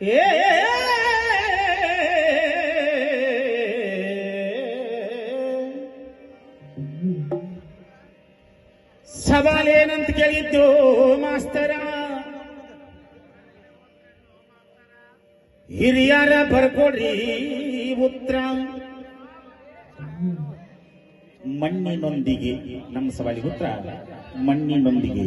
ಏ ಸವಾಲೇನಂತ ಕೇಳಿದ್ದು ಮಾಸ್ತರ? ಹಿರಿಯರ ಬರ್ಕೊಡ್ರಿ ಉತ್ತರ ಮಣ್ಣಿನೊಂದಿಗೆ ನಮ್ಮ ಸವಾಲಿಗೆ ಉತ್ತರ. ಮಣ್ಣಿನೊಂದಿಗೆ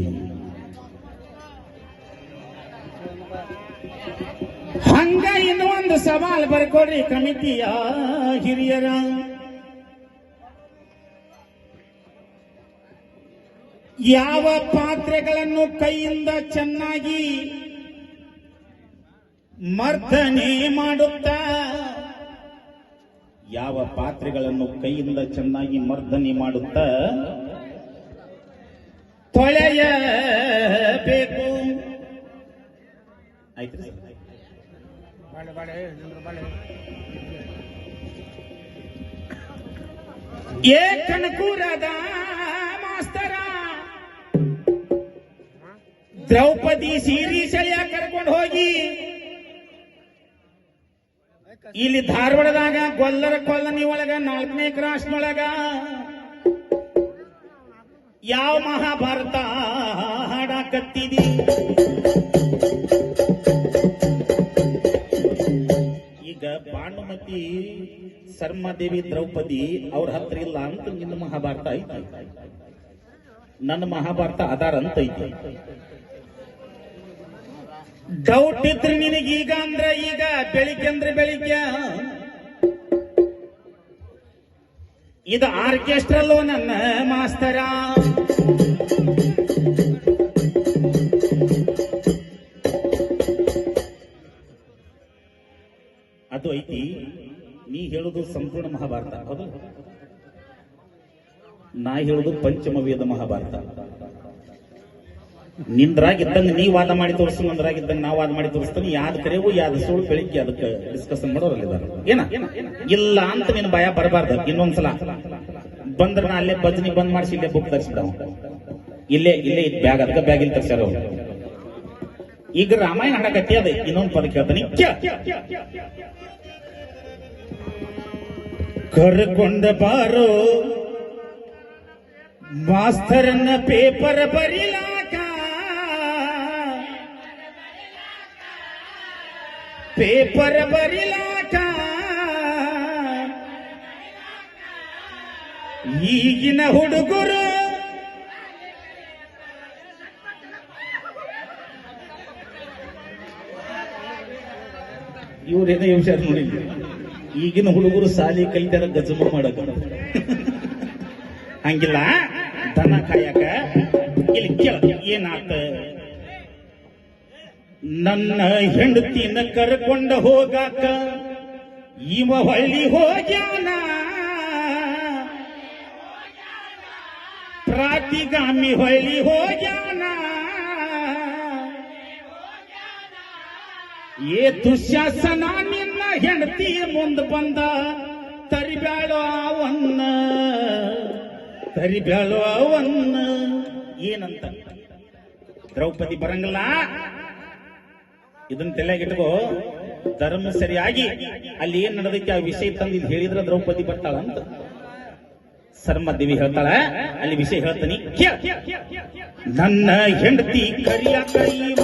ಹಂಗ ಇನ್ನೊಂದು ಸವಾಲ್ ಬರ್ಕೊಡ್ರಿ ಕಮಿಟಿಯ ಹಿರಿಯರ. ಯಾವ ಪಾತ್ರೆಗಳನ್ನು ಕೈಯಿಂದ ಚೆನ್ನಾಗಿ ಮರ್ದನೆ ಮಾಡುತ್ತಾ? ಯಾವ ಪಾತ್ರೆಗಳನ್ನು ಕೈಯಿಂದ ಚೆನ್ನಾಗಿ ಮರ್ದನೆ ಮಾಡುತ್ತಾ? ತೊಳೆಯಬೇಕು. ಆಯ್ತು ಏ ಕನಕೂರದ ಮಾಸ್ತರ. ದ್ರೌಪದಿ ಸೀರಿ ಸೆಳೆಯ ಕರ್ಕೊಂಡು ಹೋಗಿ. ಇಲ್ಲಿ ಧಾರವಾಡದಾಗ ಗೊಲ್ಲರ ಕೊಲ್ಲನಿ ಒಳಗ, ನಾಲ್ಕನೇ ಕ್ರಾಸ್ನೊಳಗ ಯಾವ ಮಹಾಭಾರತ ಹಾಡಾಕತ್ತಿದಿ? ಸರ್ಮಾದೇವಿ ದ್ರೌಪದಿ ಅವ್ರ ಹತ್ರ ಇಲ್ಲ ಅಂತ ನಿನ್ನ ಮಹಾಭಾರತ ಐತಿ. ನನ್ನ ಮಹಾಭಾರತ ಅದಾರ ಅಂತ ಐತಿ. ಡೌಟ್ ಇದ್ರೆ ಈಗ ಅಂದ್ರೆ ಈಗ, ಬೆಳಿಗ್ಗೆ ಅಂದ್ರೆ ಬೆಳಿಗ್ಗೆ. ಇದು ಆರ್ಕೆಸ್ಟ್ರಲ್ಲೋ ನನ್ನ ಮಾಸ್ತರ. ನೀ ಹೇಳುದು ಸಂಪೂರ್ಣ ಮಹಾಭಾರತ. ಹೌದು? ನಾ ಹೇಳುದು ಪಂಚಮ ವೇದ ಮಹಾಭಾರತ. ನಿಂದ್ರಾಗಿದ್ದಂಗ ನೀ ವಾದ ಮಾಡಿ ತೋರಿಸು, ನಂದ್ರಾಗಿದ್ದಂಗ ನಾ ವಾದ ಮಾಡಿ ತೋರಿಸ್ತಾನೆ. ಯಾವ್ದು ಕರೆವು ಯಾವ್ದು ಸುಳ್ಳು ಬೆಳಿಗ್ಗೆ ಅದಕ್ಕೆ ಡಿಸ್ಕಸ್ ಮಾಡೋರಲ್ಲಿದ್ದಾರೆ. ಏನ? ಇಲ್ಲ ಅಂತ ನಿನ್ ಭಯ ಬರಬಾರ್ದು. ಇನ್ನೊಂದ್ಸಲ ಬಂದ್ರ ನಾ ಅಲ್ಲೇ ಭಜನಿ ಬಂದ್ ಮಾಡಿಸಿ ಇಲ್ಲೇ ಬುಕ್ ತರಿಸಿದ ಇಲ್ಲೇ ಇಲ್ಲೇ ಇದ್ ಬ್ಯಾಗ್, ಅದಕ್ಕೆ ಬ್ಯಾಗ್ ಇಲ್ಲಿ. ಈಗ ರಾಮಾಯಣ ಹಾಡಕತ್ತಿ ಅದೇ. ಇನ್ನೊಂದು ಪದ ಕೇಳ್ತಾನೆ. ಕರ್ಕೊಂಡ ಬಾರೋ. ಮಾಸ್ತರನ್ನ ಪೇಪರ್ ಬರಿಲಾಕ. ಪೇಪರ್ ಬರಿಲಾಕ. ಈಗಿನ ಹುಡುಗರು ಇವ್ರೇನೋ ವಿಷಯ ನೋಡಿದ್ರು. ಈಗಿನ ಹುಡುಗರು ಸಾಲಿ ಕಲಿತಾರ ಗಜಮ ಮಾಡಕ. ಹಂಗಿಲ್ಲ? ದನ ಕಾಯಕ? ಇಲ್ಲಿ ಕೇಳ, ಏನಾತ? ನನ್ನ ಹೆಂಡತಿನ ಕರ್ಕೊಂಡ ಹೋಗಾಕ ಇವ ಹೊಳ್ಳಿ ಹೋಗ್ಯಾನ? ಪ್ರಾತಿಗಾಮಿ ಹೊಳ್ಳಿ ಹೋಗ್ಯಾನ? ಏ ದುಶ್ಯಾಸನ ಹೆಂಡತಿ ಮುಂದ ಬಂದ, ತರಿಬ್ಯಾಳೋ ಅವನ್ನ ತರಿಬ್ಯಾಳೋ ಅವನ್ನ. ಏನಂತ? ದ್ರೌಪದಿ ಬರಂಗಿಲ್ಲ. ಇದನ್ನ ತಲೆಯಾಗಿಟ್ಕೋ ಧರ್ಮ ಸರಿಯಾಗಿ ಅಲ್ಲಿ ಏನ್ ನಡೆದೈತಿ ಆ ವಿಷಯ ತಂದು ಇದು ಹೇಳಿದ್ರ ದ್ರೌಪದಿ ಬರ್ತಾಳಂತ ಅಂತ. ಸರ್ಮದೇವಿ ಹೇಳ್ತಾಳ, ಅಲ್ಲಿ ವಿಷಯ ಹೇಳ್ತಾನೆ. ನನ್ನ ಹೆಂಡತಿ ಕರಿಯ ಕೈವ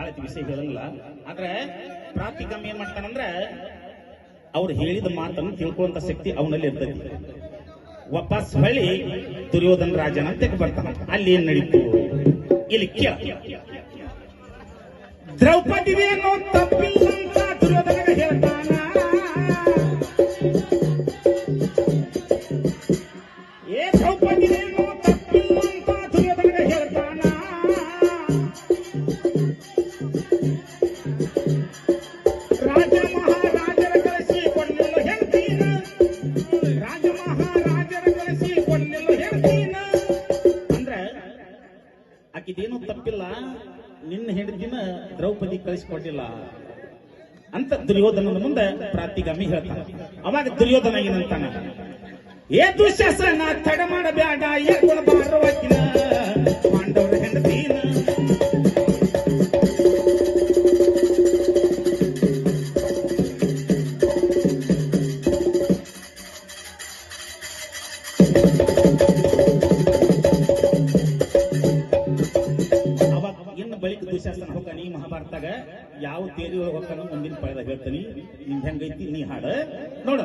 ಅಲ್ಲಿ ತಿಳಿಸಿ ಹೇಳಲ್ಲ. ಆದ್ರೆ ಪ್ರಾಪ್ತಿಕಮ್ ಏನ್ ಮಾಡ್ತಾನಂದ್ರ ಅವ್ರು ಹೇಳಿದ ಮಾತನ್ನು ತಿಳ್ಕೊಳ್ಳುವಂತ ಶಕ್ತಿ ಅವನಲ್ಲಿ ಇರ್ತೈತಿ. ವಾಪಸ್ ಹೊಳ್ಳಿ ದುರ್ಯೋಧನ ರಾಜನ ಅಂತ ಬರ್ತಾನ. ಅಲ್ಲಿ ಏನ್ ನಡೀತು? ಇಲ್ಲಿ ಕೇಳ. ದ್ರೌಪದಿ ತಪ್ಪಿಲ್ಲ ಅಂತ ಹೇಳ್ತಾನ ಆಕಿದೇನು ತಪ್ಪಿಲ್ಲ. ನಿನ್ನ ಹೆಂಡತಿನ ದ್ರೌಪದಿ ಕಳಿಸಿಕೊಟ್ಟಿಲ್ಲ ಅಂತ ದುರ್ಯೋಧನನ ಮುಂದೆ ಪ್ರಾತಿಗಾಮಿ ಹೇಳ್ತಾನೆ. ಅವಾಗ ದುರ್ಯೋಧನ ಏನಂತಾನೆ? ಏ ದುಶ್ಯಾಸನ ತಡ ಮಾಡಬೇಡ ಏರ್ಕೊಳ ಬಾರವತ್ತಿನ ಪಾಂಡವರ ಹೆಂಡತೀನ. ಹೋಗಾನಿ ಯಾವ ತೇರಿ ಒಳಗೆ ಹೋಗ್ತಾನ ಮುಂದಿನ ಪಳೆದ ಹೇಳ್ತೀನಿ. ನಿಂದ ಹೆಂಗೈತಿ? ನೀ ಹಾಡ. ನೋಡ